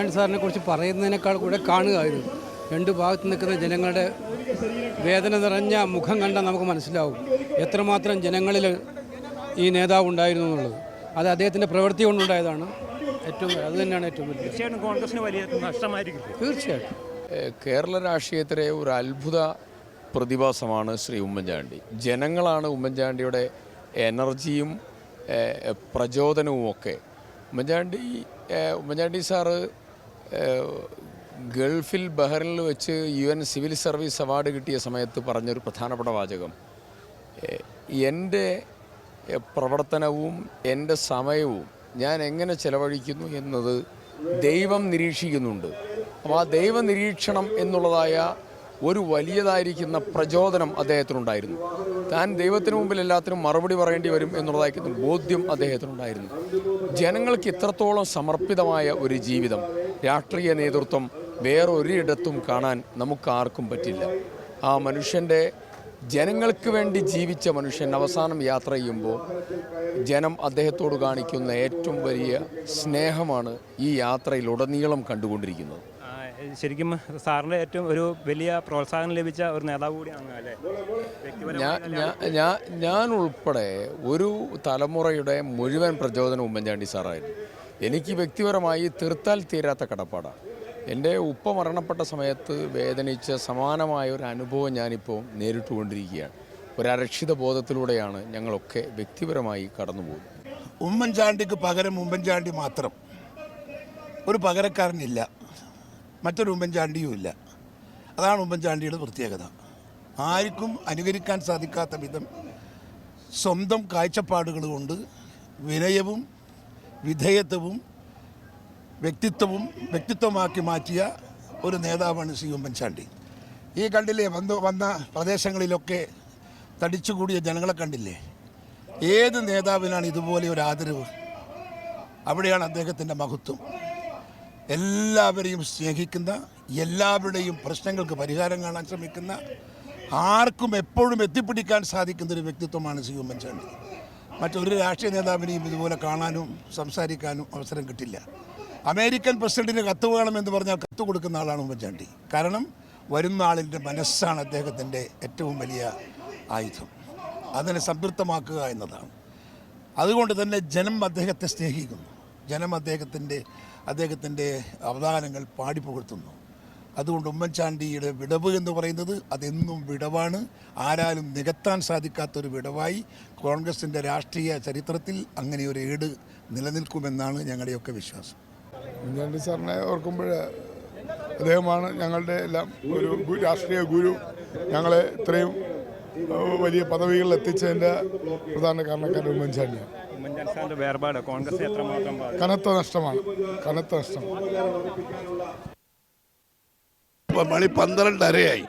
ഉമ്മൻചാണ്ടി സാറിനെ കുറിച്ച് പറയുന്നതിനേക്കാൾ കൂടെ കാണുക ഇത് രണ്ട് ഭാഗത്ത് നിൽക്കുന്ന ജനങ്ങളുടെ വേദന നിറഞ്ഞ മുഖം കണ്ടാൽ നമുക്ക് മനസ്സിലാവും എത്രമാത്രം ജനങ്ങളിൽ ഈ നേതാവ് ഉണ്ടായിരുന്നു എന്നുള്ളത്. അത് അദ്ദേഹത്തിന്റെ പ്രവൃത്തി കൊണ്ടുണ്ടായതാണ്. ഏറ്റവും അത് തന്നെയാണ് ഏറ്റവും വലിയ തീർച്ചയായിട്ടും കോൺഗ്രസിന് വലിയ നഷ്ടമായിരിക്കും തീർച്ചയായിട്ടും. കേരള രാഷ്ട്രീയത്തിലെ ഒരു അത്ഭുത പ്രതിഭാസമാണ് ശ്രീ ഉമ്മൻചാണ്ടി. ജനങ്ങളാണ് ഉമ്മൻചാണ്ടിയുടെ എനർജിയും പ്രചോദനവും ഒക്കെ ഉമ്മൻചാണ്ടി ഉമ്മൻചാണ്ടി സാറ് ഗൾഫിൽ ബഹ്റിനിൽ വെച്ച് U N civil service award കിട്ടിയ സമയത്ത് പറഞ്ഞൊരു പ്രധാനപ്പെട്ട വാചകം. എന്റെ പ്രവർത്തനവും എന്റെ സമയവും ഞാൻ എങ്ങനെ ചെലവഴിക്കുന്നു എന്നത് ദൈവം നിരീക്ഷിക്കുന്നുണ്ട്. അപ്പോൾ ആ ദൈവ നിരീക്ഷണം എന്നുള്ളതായ ഒരു വലിയതായിരിക്കുന്ന പ്രചോദനം അദ്ദേഹത്തിനുണ്ടായിരുന്നു. താൻ ദൈവത്തിന് മുമ്പിൽ എല്ലാത്തിനും മറുപടി പറയേണ്ടി വരും എന്നുള്ളതായിരിക്കുന്ന ബോധ്യം അദ്ദേഹത്തിനുണ്ടായിരുന്നു. ജനങ്ങൾക്ക് ഇത്രത്തോളം സമർപ്പിതമായ ഒരു ജീവിതം രാഷ്ട്രീയ നേതൃത്വം വേറൊരിടത്തും കാണാൻ നമുക്കാർക്കും പറ്റില്ല. ആ മനുഷ്യന്റെ ജനങ്ങൾക്ക് വേണ്ടി ജീവിച്ച മനുഷ്യൻ അവസാനം യാത്ര ചെയ്യുമ്പോൾ ജനം അദ്ദേഹത്തോട് കാണിക്കുന്ന ഏറ്റവും വലിയ സ്നേഹമാണ് ഈ യാത്രയിൽ ഉടനീളം കണ്ടുകൊണ്ടിരിക്കുന്നത് ശരിക്കും സാറിന്റെ ഏറ്റവും ഒരു വലിയ പ്രോത്സാഹനം ലഭിച്ച ഒരു നേതാവ് കൂടിയാണ് അല്ലേ? ഞാൻ ഞാൻ ഉൾപ്പെടെ ഒരു തലമുറയുടെ മുഴുവൻ പ്രചോദനം ഉമ്മൻചാണ്ടി സാറായിരുന്നു. എനിക്ക് വ്യക്തിപരമായി തീർത്താൽ തീരാത്ത കടപ്പാടാണ് എന്റെ ഉപ്പ മരണപ്പെട്ട സമയത്ത് വേദനിച്ച സമാനമായ ഒരു അനുഭവം ഞാനിപ്പോൾ നേരിട്ടുകൊണ്ടിരിക്കുകയാണ്. ഒരു അരക്ഷിത ബോധത്തിലൂടെയാണ് ഞങ്ങളൊക്കെ വ്യക്തിപരമായി കടന്നു പോകുന്നത് ഉമ്മൻചാണ്ടിക്ക് പകരം ഉമ്മൻചാണ്ടി മാത്രം. ഒരു പകരക്കാരനില്ല. മറ്റൊരു ഉമ്മൻചാണ്ടിയും ഇല്ല. അതാണ് ഉമ്മൻചാണ്ടിയുടെ പ്രത്യേകത. ആർക്കും അനുകരിക്കാൻ സാധിക്കാത്ത വിധം സ്വന്തം കാഴ്ചപ്പാടുകൾ കൊണ്ട് വിനയവും വിധേയത്വവും വ്യക്തിത്വവും വ്യക്തിത്വമാക്കി മാറ്റിയ ഒരു നേതാവാണ് സി ഉമ്മൻചാണ്ടി ഈ കണ്ടില്ലേ വന്ന് വന്ന പ്രദേശങ്ങളിലൊക്കെ തടിച്ചുകൂടിയ ജനങ്ങളെ കണ്ടില്ലേ? ഏത് നേതാവിനാണ് ഇതുപോലെ ഒരു ആദരവ്? അവിടെയാണ് അദ്ദേഹത്തിന്റെ മഹത്വം. എല്ലാവരെയും സ്നേഹിക്കുന്ന എല്ലാവരുടെയും പ്രശ്നങ്ങൾക്ക് പരിഹാരം കാണാൻ ശ്രമിക്കുന്ന ആർക്കും എപ്പോഴും എത്തിപ്പിടിക്കാൻ സാധിക്കുന്ന ഒരു വ്യക്തിത്വമാണ് സി ഉമ്മൻചാണ്ടി മറ്റൊരു രാഷ്ട്രീയ നേതാവിനെയും ഇതുപോലെ കാണാനും സംസാരിക്കാനും അവസരം കിട്ടില്ല. അമേരിക്കൻ പ്രസിഡന്റിന് കത്ത് വേണം എന്ന് പറഞ്ഞാൽ കത്ത് കൊടുക്കുന്ന ആളാണ് ഉമ്മൻചാണ്ടി. കാരണം വരുന്ന ആളിന്റെ മനസ്സാണ് അദ്ദേഹത്തിന്റെ ഏറ്റവും വലിയ ആയുധം. അതിനെ സംതൃപ്തമാക്കുക എന്നതാണ്. അതുകൊണ്ട് തന്നെ ജനം അദ്ദേഹത്തെ സ്നേഹിക്കുന്നു. ജനം അദ്ദേഹത്തിന്റെ അദ്ദേഹത്തിന്റെ അവതാരങ്ങൾ പാടിപ്പുകഴ്ത്തുന്നു അതുകൊണ്ട് ഉമ്മൻചാണ്ടിയുടെ വിടവ് എന്ന് പറയുന്നത് അതെന്നും വിടവാണ്. ആരാലും നികത്താൻ സാധിക്കാത്തൊരു വിടവായി കോൺഗ്രസിന്റെ രാഷ്ട്രീയ ചരിത്രത്തിൽ അങ്ങനെ ഒരു ഏട് നിലനിൽക്കുമെന്നാണ് ഞങ്ങളുടെയൊക്കെ വിശ്വാസം. ഉമ്മൻചാണ്ടി സാറിനെ ഓർക്കുമ്പോൾ അദ്ദേഹമാണ് ഞങ്ങളുടെ എല്ലാം ഒരു രാഷ്ട്രീയ ഗുരു. ഞങ്ങളെ ഇത്രയും വലിയ പദവികളിൽ എത്തിച്ചതിന്റെ പ്രധാന കാരണക്കാരൻ ഉമ്മൻചാണ്ടിയാണ്. വേർപാട് കോൺഗ്രസ്? കനത്ത നഷ്ടമാണ്. കനത്ത നഷ്ടം മണി പന്ത്രണ്ടരയായി.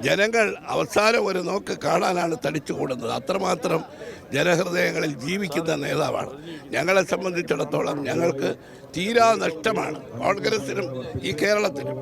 ജനങ്ങൾ അവസാനം ഒരു നോക്ക് കാണാനാണ് തടിച്ചു കൂടുന്നത് അത്രമാത്രം ജനഹൃദയങ്ങളിൽ ജീവിക്കുന്ന നേതാവാണ്. ഞങ്ങളെ സംബന്ധിച്ചിടത്തോളം ഞങ്ങൾക്ക് തീരാ നഷ്ടമാണ്. കോൺഗ്രസിനും ഈ കേരളത്തിനും.